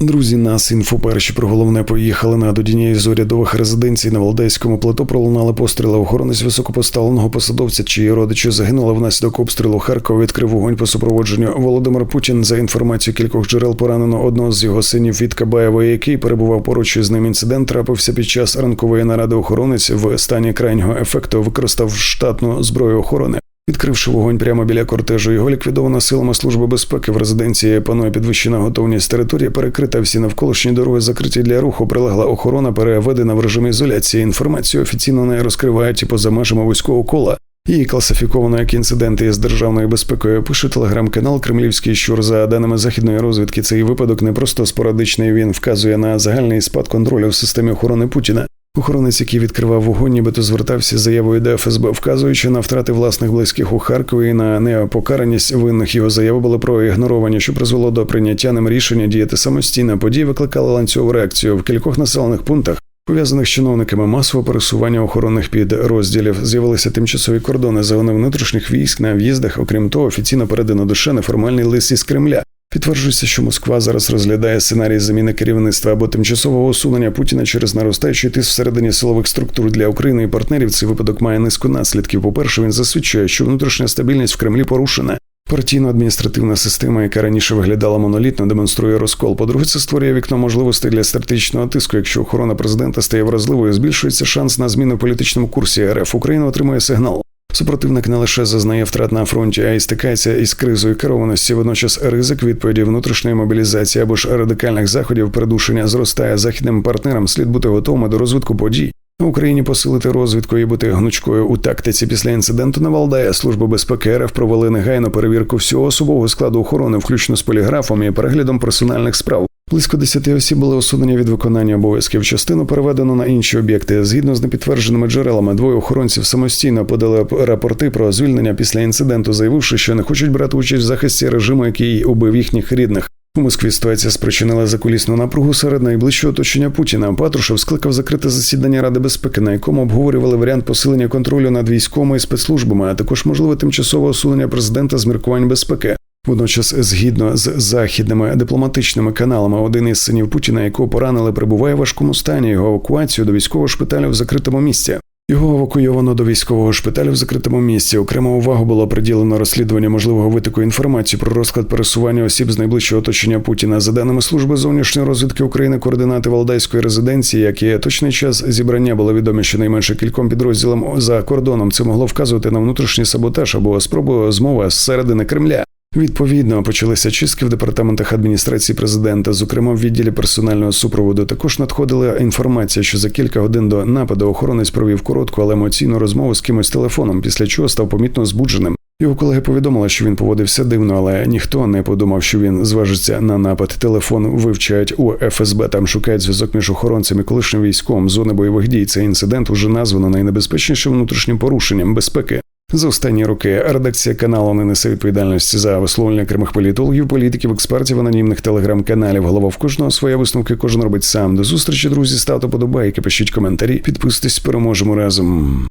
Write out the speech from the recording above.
Друзі, нас інфо перші про головне поїхали на однієї з урядових резиденцій на Валдейському плато пролунали постріли. Охоронець високопоставленого посадовця, чиї родичі загинули внаслідок обстрілу Харкова. Відкрив вогонь по супроводженню. Володимир Путін за інформацією кількох джерел поранено одного з його синів від Кабаєва, який перебував поруч із ним. Інцидент трапився під час ранкової наради. Охоронець в стані крайнього ефекту використав штатну зброю охорони. Відкривши вогонь прямо біля кортежу, його ліквідовано силами служби безпеки. В резиденції панує підвищена готовність. Територія перекрита. Всі навколишні дороги закриті для руху. Прилегла охорона, переведена в режим ізоляції. Інформацію офіційно не розкривають і поза межами вузького кола. Її класифіковано як інциденти із державною безпекою. Пише телеграм-канал Кремлівський Щур. За даними західної розвідки, цей випадок не просто спорадичний. Він вказує на загальний спад контролю в системі охорони Путіна. Охоронець, який відкривав вогонь, нібито звертався з заявою до ФСБ, вказуючи на втрати власних близьких у Харкові і на непокараність винних його заяви були проігноровані, що призвело до прийняття ним рішення діяти самостійно. Події викликали ланцюгову реакцію в кількох населених пунктах. Пов'язаних з чиновниками масового пересування охоронних підрозділів з'явилися тимчасові кордони зони внутрішніх військ на в'їздах. Окрім того, офіційно передано душе неформальний лист із Кремля. Підтверджується, що Москва зараз розглядає сценарій заміни керівництва або тимчасового усунення Путіна через наростаючий тиск всередині силових структур для України і партнерів. Цей випадок має низку наслідків. По перше, він засвідчує, що внутрішня стабільність в Кремлі порушена. Партійно-адміністративна система, яка раніше виглядала монолітно, демонструє розкол. По-друге, це створює вікно можливостей для стратегічного тиску. Якщо охорона президента стає вразливою, збільшується шанс на зміну в політичному курсі РФ. Україна отримує сигнал. Супротивник не лише зазнає втрат на фронті, а й стикається із кризою керованості. Водночас ризик відповіді внутрішньої мобілізації або ж радикальних заходів придушення зростає західним партнерам. Слід бути готовими до розвитку подій. Україні посилити розвідку і бути гнучкою у тактиці після інциденту на Валдая служба безпеки РФ провели негайну перевірку всього особового складу охорони, включно з поліграфом і переглядом персональних справ. Близько 10 осіб були усунені від виконання обов'язків. Частину переведено на інші об'єкти. Згідно з непідтвердженими джерелами, двоє охоронців самостійно подали рапорти про звільнення після інциденту, заявивши, що не хочуть брати участь в захисті режиму, який убив їхніх рідних. У Москві ситуація спричинила закулісну напругу серед найближчого оточення Путіна. Патрушев скликав закрите засідання Ради безпеки, на якому обговорювали варіант посилення контролю над військовими і спецслужбами, а також можливе тимчасове усунення президента з міркувань безпеки. Водночас, згідно з західними дипломатичними каналами, один із синів Путіна, якого поранили, перебуває в важкому стані. Його евакуацію до військового шпиталю в закритому місці. Його евакуйовано до військового шпиталю в закритому місці. Окрему увагу було приділено розслідування можливого витоку інформації про розклад пересування осіб з найближчого оточення Путіна. За даними служби зовнішньої розвідки України, координати Валдайської резиденції, як і точний час зібрання було відомі щонайменше кільком підрозділам за кордоном. Це могло вказувати на внутрішній саботаж або спробу змови зсередини Кремля. Відповідно, почалися чистки в департаментах адміністрації президента. Зокрема, в відділі персонального супроводу також надходила інформація, що за кілька годин до нападу охоронець провів коротку, але емоційну розмову з кимось телефоном, після чого став помітно збудженим. Його колеги повідомили, що він поводився дивно, але ніхто не подумав, що він зважиться на напад. Телефон вивчають у ФСБ. Там шукають зв'язок між охоронцем і колишнім військовим зони бойових дій. Цей інцидент уже названо найнебезпечнішим внутрішнім порушенням безпеки. За останні роки редакція каналу не несе відповідальності за висловлення окремих політологів, політиків, експертів, анонімних телеграм-каналів. Голова в кожного своя висновки, кожен робить сам. До зустрічі, друзі, ставте подобайки, пишіть коментарі, підписуйтесь, переможемо разом.